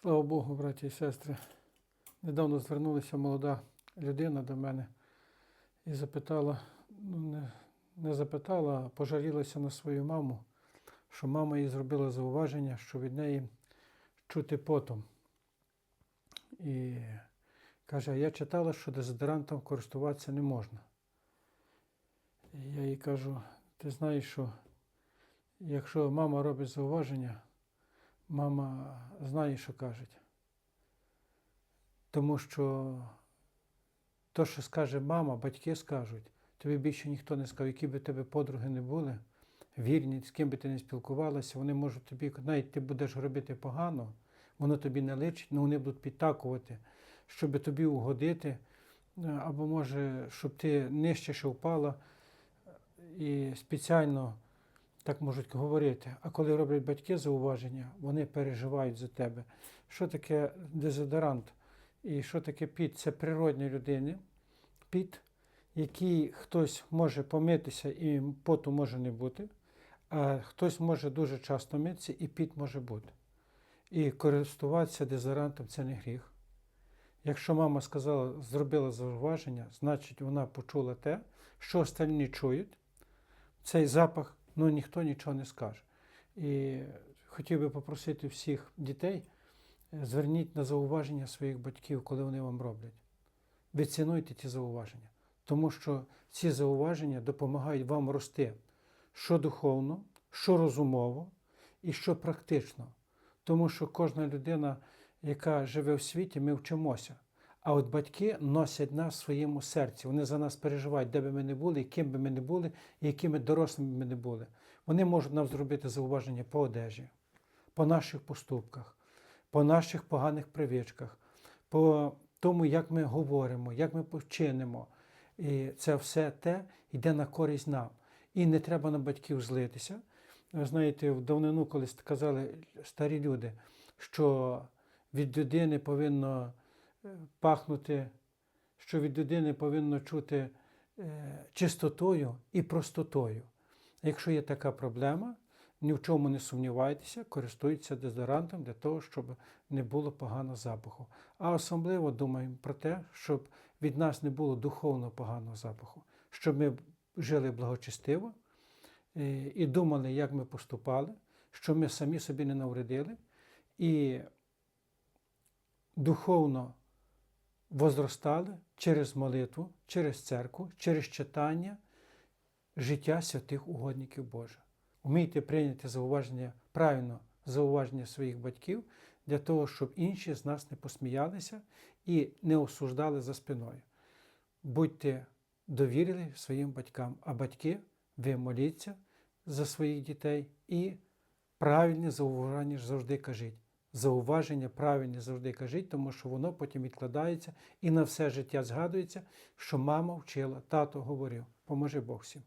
Слава Богу, браті і сестри. Недавно звернулася молода людина до мене і запитала, ну не, не запитала, а пожалілася на свою маму, що мама їй зробила зауваження, що від неї чути потом. І каже, я читала, що дезодорантом користуватися не можна. І я їй кажу, ти знаєш, що якщо мама робить зауваження, мама знає, що кажуть. Тому що то, що скаже мама, батьки скажуть, тобі більше ніхто не скаже, які би тебе подруги не були, вірні, з ким би ти не спілкувалася, вони можуть тобі, навіть ти будеш робити погано, воно тобі не личить, але вони будуть підтакувати, щоб тобі угодити, е, або може, щоб ти нижче ще впала і спеціально так можуть говорити. А коли роблять батьки зауваження, вони переживають за тебе. Що таке дезодорант і що таке піт? Це природні людини. Піт, який хтось може помитися і поту може не бути, а хтось може дуже часто митися і піт може бути. І користуватися дезодорантом це не гріх. Якщо мама сказала, зробила зауваження, значить вона почула те, що остальні чують. Цей запах ну ніхто нічого не скаже. І хотів би попросити всіх дітей, е, зверніть на зауваження своїх батьків, коли вони вам роблять. Ви цінуйте ті зауваження, тому що ці зауваження допомагають вам рости що духовно, що розумово і що практично. Тому що кожна людина, яка живе в світі, ми вчимося. А от батьки носять нас в своєму серці. Вони за нас переживають, де би ми не були, ким би ми не були, і якими дорослими ми не були. Вони можуть нам зробити зауваження по одежі, по наших поступках, по наших поганих привичках, по тому, як ми говоримо, як ми чинимо. І це все те йде на користь нам. І не треба на батьків злитися. Ви знаєте, в давнину колись казали старі люди, що від людини повинно пахнути, що від людини повинно чути е, чистотою і простотою. Якщо є така проблема, ні в чому не сумнівайтеся, користуйтеся дезодорантом для того, щоб не було поганого запаху. А особливо думаємо про те, щоб від нас не було духовно поганого запаху, щоб ми жили благочестиво е, і думали, як ми поступали, щоб ми самі собі не навредили, і духовно возростали через молитву, через церкву, через читання життя святих угодників Божих. Умійте прийняти зауваження, правильно зауваження своїх батьків для того, щоб інші з нас не посміялися і не осуждали за спиною. Будьте довірили своїм батькам, а батьки, ви моліться за своїх дітей і правильні зауваження завжди кажіть. Зауваження правильні завжди кажіть, тому що воно потім відкладається і на все життя згадується, що мама вчила, тато говорив. Поможи Бог всім.